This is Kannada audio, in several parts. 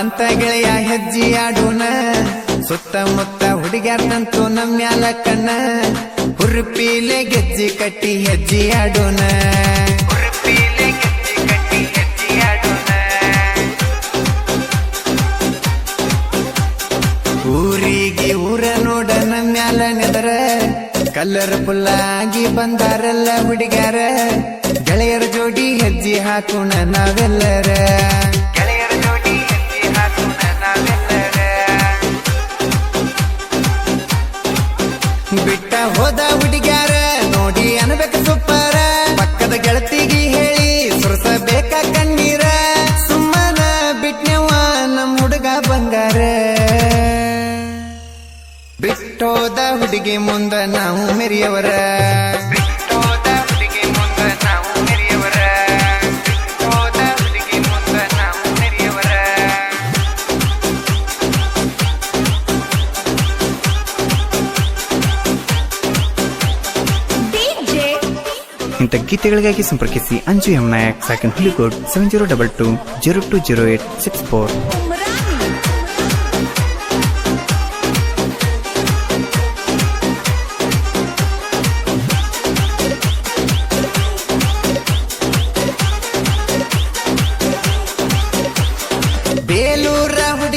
ಬಂತ ಗೆಳೆಯ ಹೆಜ್ಜಿ ಆಡೋಣ. ಸುತ್ತಮುತ್ತ ಹುಡುಗ್ಯಾರ್ನಂತೂ ನಮ್ಮ ಮ್ಯಾಲ ಕಣ್ಣ. ಹುರುಪೀಲೆ ಗೆಜ್ಜಿ ಕಟ್ಟಿ ಹೆಜ್ಜಿ ಆಡೋಣ. ಊರಿಗೆ ಊರ ನೋಡ ನಮ್ಮ ಮ್ಯಾಲ ನೆದರ. ಕಲ್ಲರ್ ಪುಲ್ಲಾಗಿ ಬಂದಾರಲ್ಲ ಹುಡುಗ್ಯಾರ. ಗೆಳೆಯರ ಜೋಡಿ ಹೆಜ್ಜಿ ಹಾಕೋಣ ನಾವೆಲ್ಲರ. ಹುಡುಗಿ ಮುಂದ ನಾವು ಮೆರಿಯವರ. ಇಂಥ ಗೀತೆಗಳಿಗಾಗಿ ಸಂಪರ್ಕಿಸಿ Anju M Nayak, ಸಾಕಿನ್ Hulikod seven zero double two zero two zero eight six four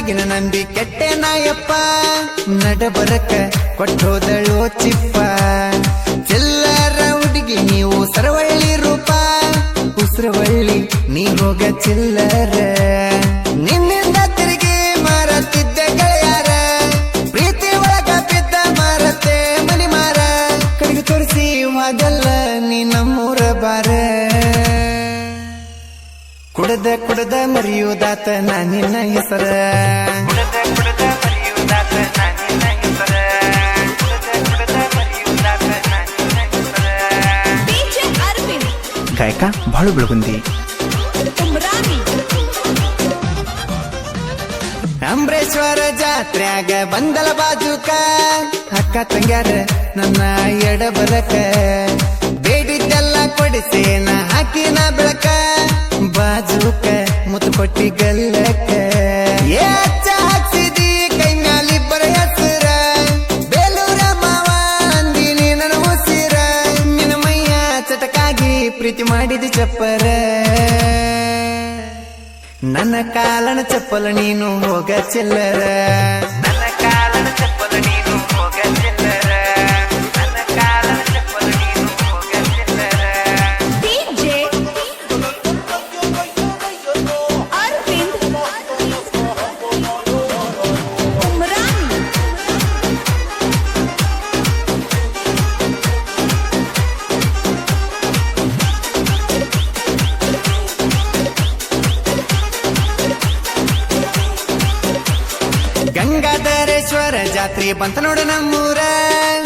ಹುಡುಗಿನ ನಂಬಿ ಕೆಟ್ಟೆ ನಾಯಪ್ಪ. ನಡಬರಕ ಕೊಟ್ಟೋದಳು ಚಿಪ್ಪ. ಚಿಲ್ಲರ ಹುಡುಗಿ ನೀವು ಸರವಳ್ಳಿ ರೂಪ. ಉಸಿರವಳ್ಳಿ ನೀ ಹೋಗ ಚಿಲ್ಲರ. ನಿನ್ನಿಂದ ಕುಡದ ಕುಡದ ಮರಿಯುದಾತ ನಾನಿನ ಹೆಸರ. ಕುಡದ ಕುಡದ ಮರಿಯುದಾತ ನಾನಿನ ಹೆಸರ. ಕುಡದ ಕುಡದ ಮರಿಯುದಾತ ನಾನಿನ ಹೆಸರ. DJ Arvind ಗಾಯಕ ಬಾಳು ಬೆಳಗುಂದಿ. ಅಂಬ್ರೇಶ್ವರ ಜಾತ್ರ್ಯಾಗ ಬಂದಲ ಬಾಜುಕ. ಅಕ್ಕ ತಂಗ್ಯಾರ ನನ್ನ ಎಡ ಬರಕ. ಬೇಡಿದ್ದೆಲ್ಲ ಕೊಡಿಸೇನ ಹಾಕಿನ ಬೆಳಕ. ಬಾಜುಕ ಮುತ್ತು ಕೊಟ್ಟಿ ಗಲ್ಲಕ್ಕೆ ಏ ಅಚ್ಚ ಹಾಕ್ಸಿದಿ, ಕೈ ಮ್ಯಾಲಿಬ್ಬರ ಹೆಸರ. ಬೇಲೂರ ಮಾವ, ಅಂದಿನಿ ನನ್ನ ಉಸಿರ. ನಿನ್ನ ಮೈಯ ಚಟಕಾಗಿ ಪ್ರೀತಿ ಮಾಡಿದ ಚಪ್ಪರ. ನನ್ನ ಕಾಲನ ಚಪ್ಪಲ ನೀನು ಹೋಗ ಚಿಲ್ಲರ. ಜಾತ್ರೆ ಬಂತ ನೋಡ ನಮ್ಮೂರ.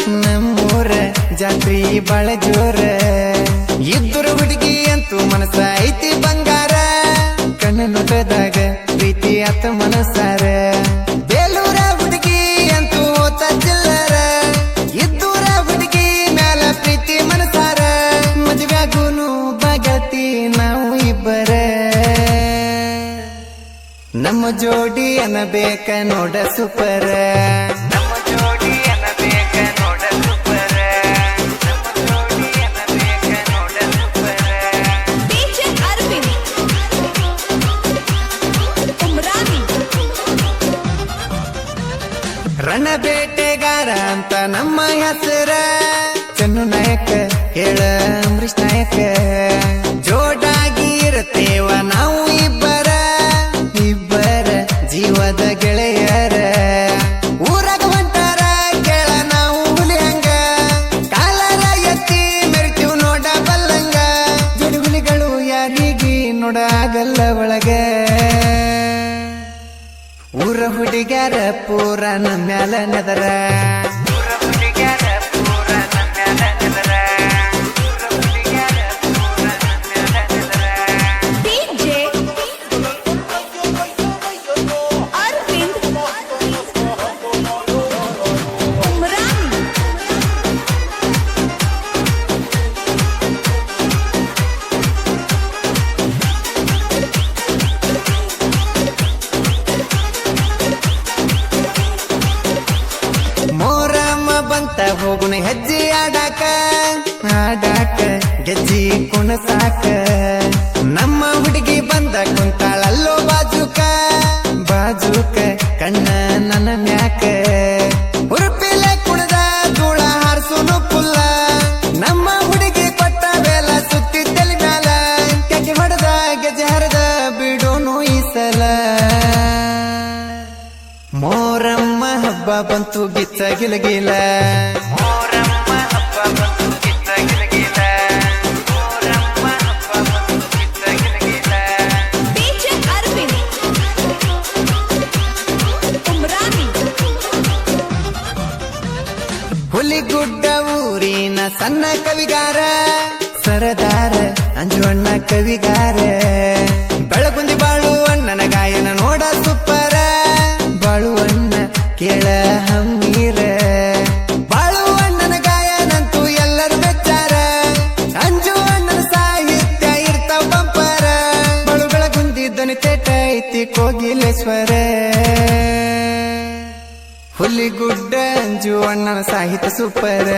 ನಮ್ಮೂರ, ಜಾತ್ರಿ ಬಾಳ ಜೋರ. ಇದ್ದರು ಹುಡುಗಿ ಅಂತೂ ಮನಸ್ಸ ಐತಿ ಬಂಗಾರ. ಕಣ್ಣ ನೋಟದಾಗ ಪ್ರೀತಿ ಅತ್ತ ಮನಸ್ಸಾರ. ಬೇಲೂರ ಹುಡುಗಿ ಅಂತೂ ಓತ ಚಿಲ್ಲರ. ಇದ್ದೂರ ಹುಡುಗಿ ಮ್ಯಾಲ ಪ್ರೀತಿ ಮನಸಾರ ಮದುವೆಗೂನು ಬಗತಿ ನಾವು ಇಬ್ಬರ. ನಮ್ಮ ಜೋಡಿ ಅನ್ನಬೇಕ ನೋಡ ಸೂಪರ್. ರಣ ಬೇಟೆಗಾರ ಅಂತ ನಮ್ಮ ಹೆಸರ. ಚನ್ನು ನಾಯಕ ಹೇಳ ಅಂಬರೀಶ್ ನಾಯಕ. ಜೋಡಾಗಿ ಇರುತ್ತೇವ ನಾವು ಇಬ್ಬರ. ಇಬ್ಬರ ಜೀವದ ಗೆಳೆಯರ. ಊರಾಗ ಕೇಳ ನಾವು ಎತ್ತಿ ನೋಡ ಹುಡುಗ್ಯಾರ ಪೂರ ನಮ್ಮ ಮ್ಯಾಲ ನೆದರ. ಅಂತ ಹೋಗುಣ ಹೆಜ್ಜೆ ಆಡಾಕ ಆಡಾಕ ಗೆಜ್ಜಿ ಕುಣಸಾಕ. ನಮ್ಮ ಬಂತು ಗಿತ್ತ ಗಿಲಗಿಲ ಗಿತ್ತ ಗಿಲಗಿಲ ಗಿತ್ತ ಗಿಲಗಿಲ. ಹುಲಿಗುಡ್ಡ ಊರಿನ ಸಣ್ಣ ಕವಿಗಾರ ಸರದಾರ ಅಂಜುವಣ್ಣ ಕವಿಗಾರ. ಕೇಳ ಹಮ್ಮೀರ ಬಾಳು ಅಣ್ಣನ ಗಾಯನಂತೂ ಎಲ್ಲರೂ ಬೆಚ್ಚಾರ. ಅಂಜು ಅಣ್ಣನ ಸಾಹಿತ್ಯ ಇರ್ತಾವ ಬಂಪರ. ಬಾಳು ಬೆಳಗುಂದಿ ಧ್ವನಿ ತೇಟ ಐತಿ ಕೋಗಿಲೇಶ್ವರ. ಹುಲಿಗುಡ್ಡ ಅಂಜು ಅಣ್ಣನ ಸಾಹಿತ್ಯ ಸೂಪರ.